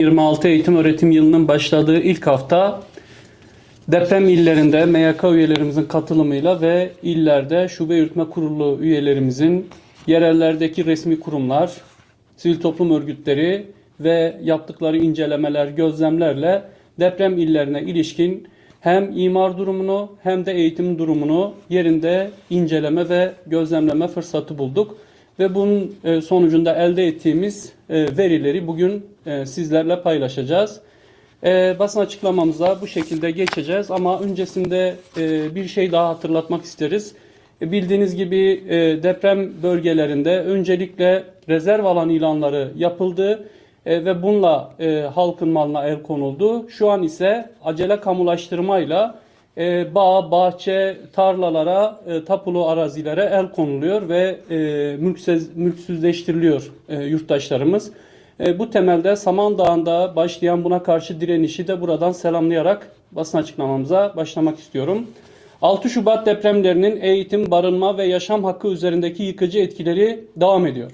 26 eğitim öğretim yılının başladığı ilk hafta deprem illerinde MYK üyelerimizin katılımıyla ve illerde şube yürütme kurulu üyelerimizin yerellerdeki resmi kurumlar, sivil toplum örgütleri ve yaptıkları incelemeler, gözlemlerle deprem illerine ilişkin hem imar durumunu hem de eğitim durumunu yerinde inceleme ve gözlemleme fırsatı bulduk. Ve bunun e, sonucunda elde ettiğimiz e, verileri bugün e, sizlerle paylaşacağız. Basın açıklamamıza bu şekilde geçeceğiz ama öncesinde bir şey daha hatırlatmak isteriz. Bildiğiniz gibi deprem bölgelerinde öncelikle rezerv alan ilanları yapıldı ve bununla halkın malına el konuldu. Şu an ise acele kamulaştırmayla e, bağ, bahçe, tarlalara, e, tapulu arazilere el konuluyor ve e, mülksüz, mülksüzleştiriliyor e, yurttaşlarımız. E, bu temelde Samandağ'ında başlayan buna karşı direnişi de buradan selamlayarak basın açıklamamıza başlamak istiyorum. 6 Şubat depremlerinin eğitim, barınma ve yaşam hakkı üzerindeki yıkıcı etkileri devam ediyor.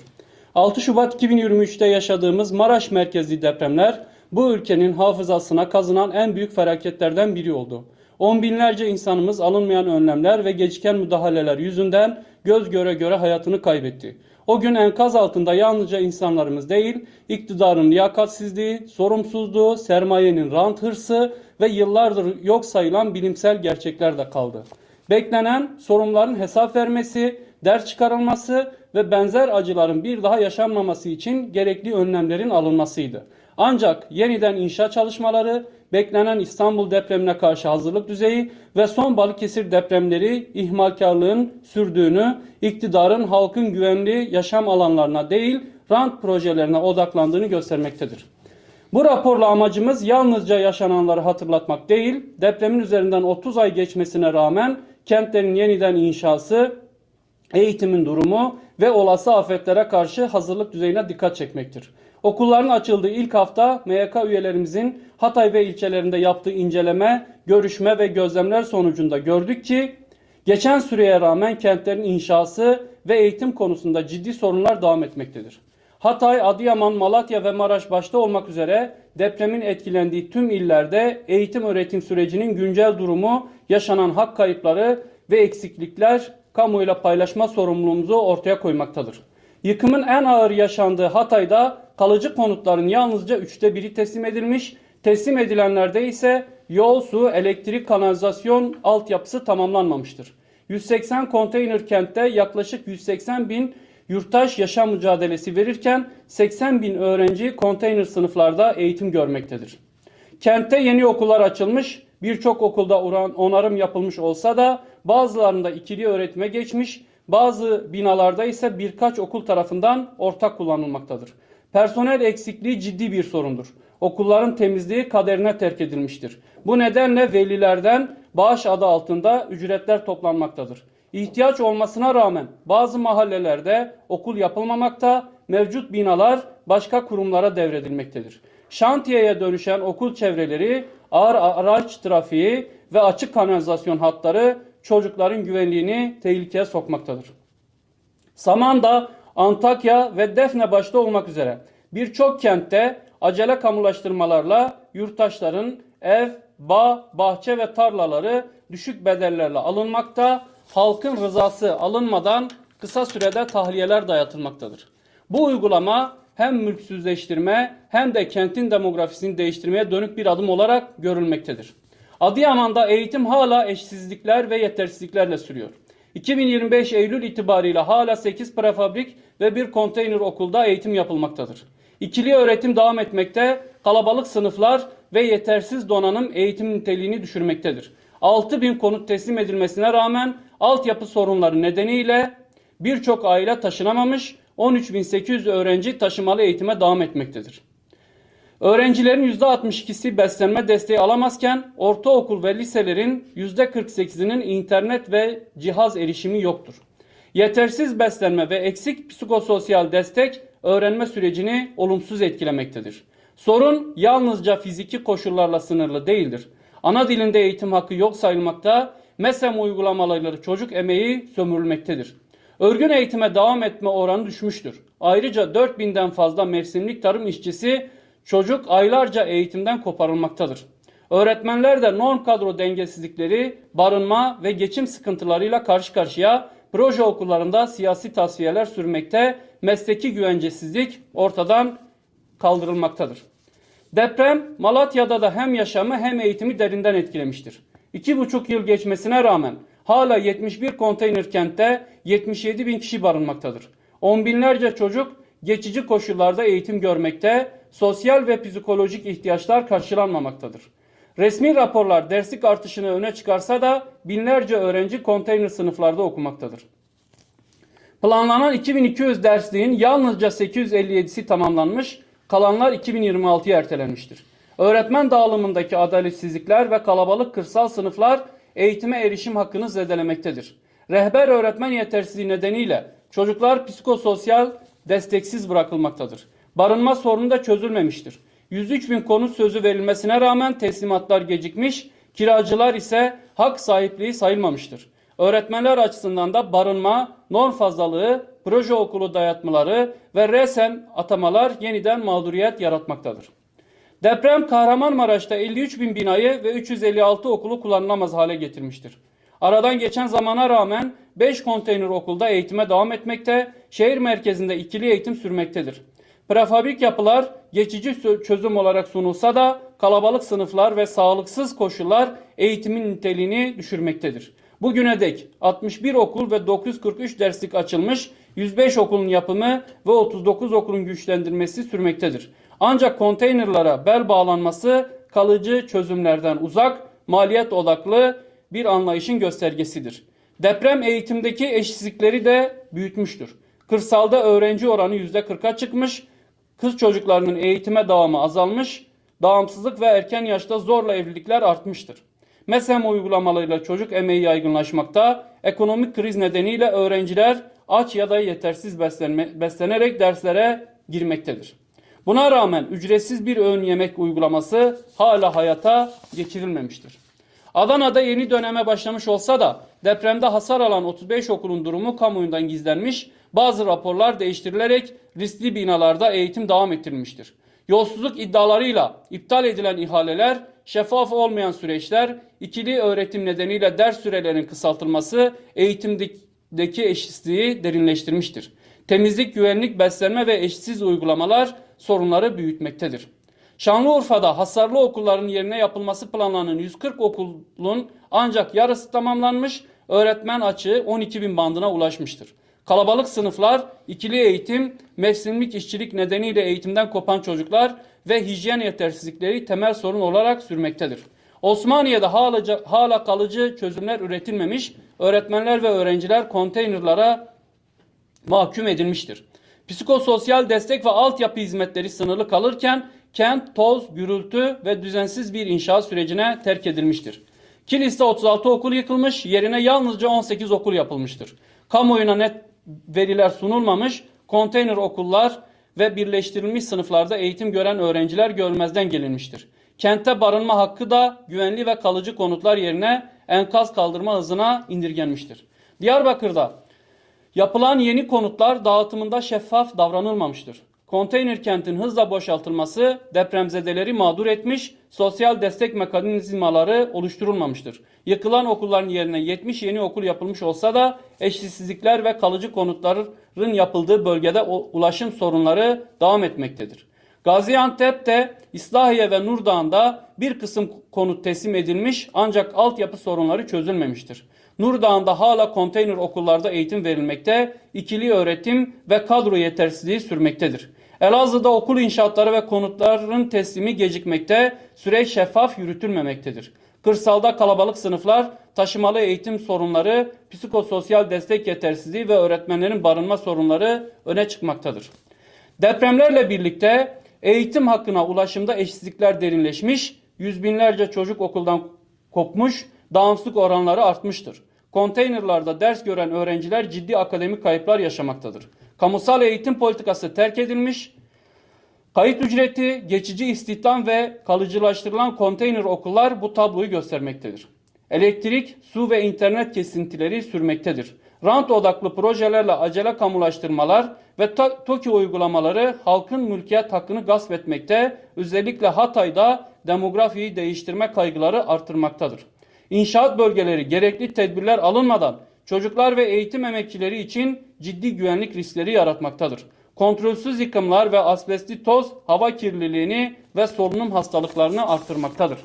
6 Şubat 2023'te yaşadığımız Maraş merkezli depremler bu ülkenin hafızasına kazınan en büyük felaketlerden biri oldu. On binlerce insanımız alınmayan önlemler ve geciken müdahaleler yüzünden göz göre göre hayatını kaybetti. O gün enkaz altında yalnızca insanlarımız değil, iktidarın liyakatsizliği, sorumsuzluğu, sermayenin rant hırsı ve yıllardır yok sayılan bilimsel gerçekler de kaldı. Beklenen sorunların hesap vermesi, ders çıkarılması ve benzer acıların bir daha yaşanmaması için gerekli önlemlerin alınmasıydı. Ancak yeniden inşa çalışmaları, beklenen İstanbul depremine karşı hazırlık düzeyi ve son Balıkesir depremleri ihmalkarlığın sürdüğünü, iktidarın halkın güvenli yaşam alanlarına değil, rant projelerine odaklandığını göstermektedir. Bu raporla amacımız yalnızca yaşananları hatırlatmak değil, depremin üzerinden 30 ay geçmesine rağmen kentlerin yeniden inşası, eğitimin durumu ve olası afetlere karşı hazırlık düzeyine dikkat çekmektir. Okulların açıldığı ilk hafta MYK üyelerimizin Hatay ve ilçelerinde yaptığı inceleme, görüşme ve gözlemler sonucunda gördük ki geçen süreye rağmen kentlerin inşası ve eğitim konusunda ciddi sorunlar devam etmektedir. Hatay, Adıyaman, Malatya ve Maraş başta olmak üzere depremin etkilendiği tüm illerde eğitim öğretim sürecinin güncel durumu, yaşanan hak kayıpları ve eksiklikler kamuoyuyla paylaşma sorumluluğumuzu ortaya koymaktadır. Yıkımın en ağır yaşandığı Hatay'da kalıcı konutların yalnızca üçte biri teslim edilmiş, teslim edilenlerde ise yol, su, elektrik, kanalizasyon altyapısı tamamlanmamıştır. 180 konteyner kentte yaklaşık 180 bin yurttaş yaşam mücadelesi verirken 80 bin öğrenci konteyner sınıflarda eğitim görmektedir. Kentte yeni okullar açılmış, birçok okulda onarım yapılmış olsa da bazılarında ikili öğretime geçmiş, bazı binalarda ise birkaç okul tarafından ortak kullanılmaktadır. Personel eksikliği ciddi bir sorundur. Okulların temizliği kaderine terk edilmiştir. Bu nedenle velilerden bağış adı altında ücretler toplanmaktadır. İhtiyaç olmasına rağmen bazı mahallelerde okul yapılmamakta, mevcut binalar başka kurumlara devredilmektedir. Şantiyeye dönüşen okul çevreleri, ağır araç trafiği ve açık kanalizasyon hatları çocukların güvenliğini tehlikeye sokmaktadır. Samandağ, Antakya ve Defne başta olmak üzere birçok kentte acele kamulaştırmalarla yurttaşların ev, bağ, bahçe ve tarlaları düşük bedellerle alınmakta, halkın rızası alınmadan kısa sürede tahliyeler dayatılmaktadır. Bu uygulama hem mülksüzleştirme hem de kentin demografisini değiştirmeye dönük bir adım olarak görülmektedir. Adıyaman'da eğitim hala eşsizlikler ve yetersizliklerle sürüyor. 2025 Eylül itibariyle hala 8 prefabrik ve bir konteyner okulda eğitim yapılmaktadır. İkili öğretim devam etmekte, kalabalık sınıflar ve yetersiz donanım eğitim niteliğini düşürmektedir. 6000 konut teslim edilmesine rağmen altyapı sorunları nedeniyle birçok aile taşınamamış, 13.800 öğrenci taşımalı eğitime devam etmektedir. Öğrencilerin %62'si beslenme desteği alamazken ortaokul ve liselerin %48'inin internet ve cihaz erişimi yoktur. Yetersiz beslenme ve eksik psikososyal destek öğrenme sürecini olumsuz etkilemektedir. Sorun yalnızca fiziki koşullarla sınırlı değildir. Ana dilinde eğitim hakkı yok sayılmakta, MESEM uygulamaları çocuk emeği sömürülmektedir. Örgün eğitime devam etme oranı düşmüştür. Ayrıca 4000'den fazla mevsimlik tarım işçisi Çocuk aylarca eğitimden koparılmaktadır. Öğretmenler de norm kadro dengesizlikleri, barınma ve geçim sıkıntılarıyla karşı karşıya proje okullarında siyasi tasfiyeler sürmekte, mesleki güvencesizlik ortadan kaldırılmaktadır. Deprem Malatya'da da hem yaşamı hem eğitimi derinden etkilemiştir. İki buçuk yıl geçmesine rağmen hala 71 konteyner kentte 77 bin kişi barınmaktadır. On binlerce çocuk geçici koşullarda eğitim görmekte, sosyal ve psikolojik ihtiyaçlar karşılanmamaktadır. Resmi raporlar derslik artışını öne çıkarsa da binlerce öğrenci konteyner sınıflarda okumaktadır. Planlanan 2200 dersliğin yalnızca 857'si tamamlanmış, kalanlar 2026'ya ertelenmiştir. Öğretmen dağılımındaki adaletsizlikler ve kalabalık kırsal sınıflar eğitime erişim hakkını zedelemektedir. Rehber öğretmen yetersizliği nedeniyle çocuklar psikososyal desteksiz bırakılmaktadır. Barınma sorunu da çözülmemiştir. 103 bin konut sözü verilmesine rağmen teslimatlar gecikmiş, kiracılar ise hak sahipliği sayılmamıştır. Öğretmenler açısından da barınma, norm fazlalığı, proje okulu dayatmaları ve resen atamalar yeniden mağduriyet yaratmaktadır. Deprem Kahramanmaraş'ta 53 bin binayı ve 356 okulu kullanılamaz hale getirmiştir. Aradan geçen zamana rağmen 5 konteyner okulda eğitime devam etmekte, şehir merkezinde ikili eğitim sürmektedir. Prefabrik yapılar geçici çözüm olarak sunulsa da kalabalık sınıflar ve sağlıksız koşullar eğitimin niteliğini düşürmektedir. Bugüne dek 61 okul ve 943 derslik açılmış, 105 okulun yapımı ve 39 okulun güçlendirmesi sürmektedir. Ancak konteynerlara bel bağlanması kalıcı çözümlerden uzak, maliyet odaklı bir anlayışın göstergesidir. Deprem eğitimdeki eşitsizlikleri de büyütmüştür. Kırsalda öğrenci oranı %40'a çıkmış, kız çocuklarının eğitime devamı azalmış, bağımsızlık ve erken yaşta zorla evlilikler artmıştır. MESEM uygulamalarıyla çocuk emeği yaygınlaşmakta, ekonomik kriz nedeniyle öğrenciler aç ya da yetersiz beslenme, beslenerek derslere girmektedir. Buna rağmen ücretsiz bir öğün yemek uygulaması hala hayata geçirilmemiştir. Adana'da yeni döneme başlamış olsa da depremde hasar alan 35 okulun durumu kamuoyundan gizlenmiş, bazı raporlar değiştirilerek riskli binalarda eğitim devam ettirilmiştir. Yolsuzluk iddialarıyla iptal edilen ihaleler, şeffaf olmayan süreçler, ikili öğretim nedeniyle ders sürelerinin kısaltılması eğitimdeki eşitsizliği derinleştirmiştir. Temizlik, güvenlik, beslenme ve eşitsiz uygulamalar sorunları büyütmektedir. Şanlıurfa'da hasarlı okulların yerine yapılması planlanan 140 okulun ancak yarısı tamamlanmış, öğretmen açığı 12 bin bandına ulaşmıştır. Kalabalık sınıflar, ikili eğitim, mevsimlik işçilik nedeniyle eğitimden kopan çocuklar ve hijyen yetersizlikleri temel sorun olarak sürmektedir. Osmaniye'de hala, hala kalıcı çözümler üretilmemiş, öğretmenler ve öğrenciler konteynerlara mahkum edilmiştir. Psikososyal destek ve altyapı hizmetleri sınırlı kalırken kent toz, gürültü ve düzensiz bir inşaat sürecine terk edilmiştir. Kilis'te 36 okul yıkılmış, yerine yalnızca 18 okul yapılmıştır. Kamuoyuna net veriler sunulmamış, konteyner okullar ve birleştirilmiş sınıflarda eğitim gören öğrenciler görmezden gelinmiştir. Kentte barınma hakkı da güvenli ve kalıcı konutlar yerine enkaz kaldırma hızına indirgenmiştir. Diyarbakır'da Yapılan yeni konutlar dağıtımında şeffaf davranılmamıştır. Konteyner kentin hızla boşaltılması depremzedeleri mağdur etmiş, sosyal destek mekanizmaları oluşturulmamıştır. Yıkılan okulların yerine 70 yeni okul yapılmış olsa da eşitsizlikler ve kalıcı konutların yapıldığı bölgede ulaşım sorunları devam etmektedir. Gaziantep'te İslahiye ve Nurdağ'ında bir kısım konut teslim edilmiş ancak altyapı sorunları çözülmemiştir. Nurdağ'ında hala konteyner okullarda eğitim verilmekte, ikili öğretim ve kadro yetersizliği sürmektedir. Elazığ'da okul inşaatları ve konutların teslimi gecikmekte, süreç şeffaf yürütülmemektedir. Kırsalda kalabalık sınıflar, taşımalı eğitim sorunları, psikososyal destek yetersizliği ve öğretmenlerin barınma sorunları öne çıkmaktadır. Depremlerle birlikte eğitim hakkına ulaşımda eşitsizlikler derinleşmiş, yüz binlerce çocuk okuldan kopmuş, dağımsızlık oranları artmıştır. Konteynerlarda ders gören öğrenciler ciddi akademik kayıplar yaşamaktadır. Kamusal eğitim politikası terk edilmiş, kayıt ücreti, geçici istihdam ve kalıcılaştırılan konteyner okullar bu tabloyu göstermektedir. Elektrik, su ve internet kesintileri sürmektedir. Rant odaklı projelerle acele kamulaştırmalar ve TOKİ uygulamaları halkın mülkiyet hakkını gasp etmekte, özellikle Hatay'da demografiyi değiştirme kaygıları artırmaktadır. İnşaat bölgeleri gerekli tedbirler alınmadan çocuklar ve eğitim emekçileri için ciddi güvenlik riskleri yaratmaktadır. Kontrolsüz yıkımlar ve asbestli toz hava kirliliğini ve solunum hastalıklarını artırmaktadır.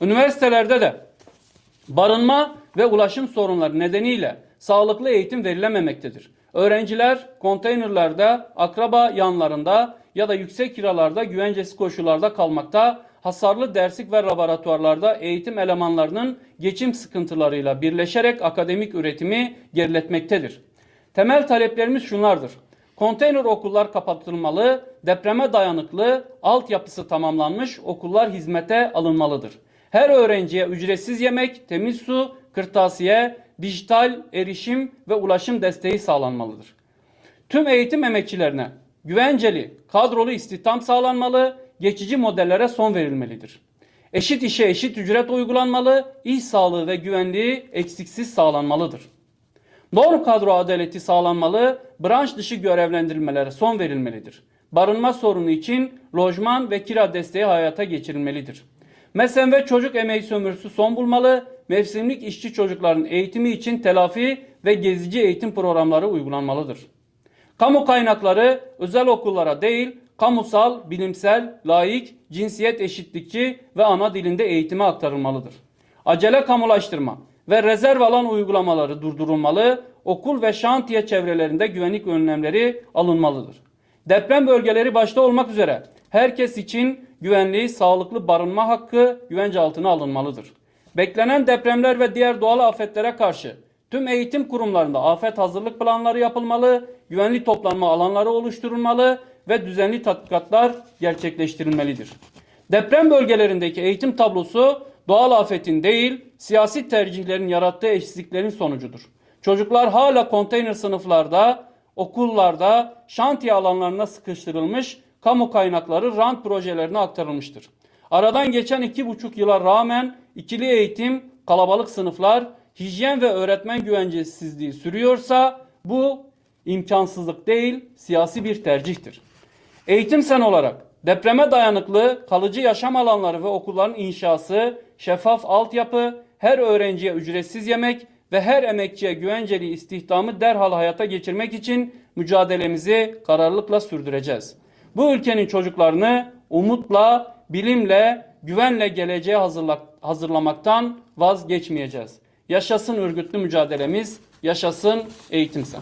Üniversitelerde de barınma ve ulaşım sorunları nedeniyle sağlıklı eğitim verilememektedir. Öğrenciler konteynerlerde, akraba yanlarında ya da yüksek kiralarda güvencesiz koşullarda kalmakta, hasarlı derslik ve laboratuvarlarda eğitim elemanlarının geçim sıkıntılarıyla birleşerek akademik üretimi geriletmektedir. Temel taleplerimiz şunlardır. Konteyner okullar kapatılmalı, depreme dayanıklı, altyapısı tamamlanmış okullar hizmete alınmalıdır. Her öğrenciye ücretsiz yemek, temiz su, kırtasiye, dijital erişim ve ulaşım desteği sağlanmalıdır. Tüm eğitim emekçilerine güvenceli, kadrolu istihdam sağlanmalı, geçici modellere son verilmelidir. Eşit işe eşit ücret uygulanmalı, iş sağlığı ve güvenliği eksiksiz sağlanmalıdır. Norm kadro adaleti sağlanmalı, branş dışı görevlendirilmelere son verilmelidir. Barınma sorunu için lojman ve kira desteği hayata geçirilmelidir. Mesen ve çocuk emeği sömürüsü son bulmalı, mevsimlik işçi çocukların eğitimi için telafi ve gezici eğitim programları uygulanmalıdır. Kamu kaynakları özel okullara değil, kamusal, bilimsel, laik, cinsiyet eşitlikçi ve ana dilinde eğitime aktarılmalıdır. Acele kamulaştırma ve rezerv alan uygulamaları durdurulmalı, okul ve şantiye çevrelerinde güvenlik önlemleri alınmalıdır. Deprem bölgeleri başta olmak üzere herkes için güvenli, sağlıklı barınma hakkı güvence altına alınmalıdır. Beklenen depremler ve diğer doğal afetlere karşı tüm eğitim kurumlarında afet hazırlık planları yapılmalı, güvenli toplanma alanları oluşturulmalı ve düzenli tatbikatlar gerçekleştirilmelidir. Deprem bölgelerindeki eğitim tablosu doğal afetin değil, siyasi tercihlerin yarattığı eşsizliklerin sonucudur. Çocuklar hala konteyner sınıflarda, okullarda, şantiye alanlarına sıkıştırılmış, kamu kaynakları rant projelerine aktarılmıştır. Aradan geçen iki buçuk yıla rağmen ikili eğitim, kalabalık sınıflar, hijyen ve öğretmen güvencesizliği sürüyorsa bu imkansızlık değil, siyasi bir tercihtir. Eğitim sen olarak depreme dayanıklı kalıcı yaşam alanları ve okulların inşası, şeffaf altyapı, her öğrenciye ücretsiz yemek ve her emekçiye güvenceli istihdamı derhal hayata geçirmek için mücadelemizi kararlılıkla sürdüreceğiz. Bu ülkenin çocuklarını umutla, bilimle, güvenle geleceğe hazırla- hazırlamaktan vazgeçmeyeceğiz. Yaşasın örgütlü mücadelemiz, yaşasın eğitim sen.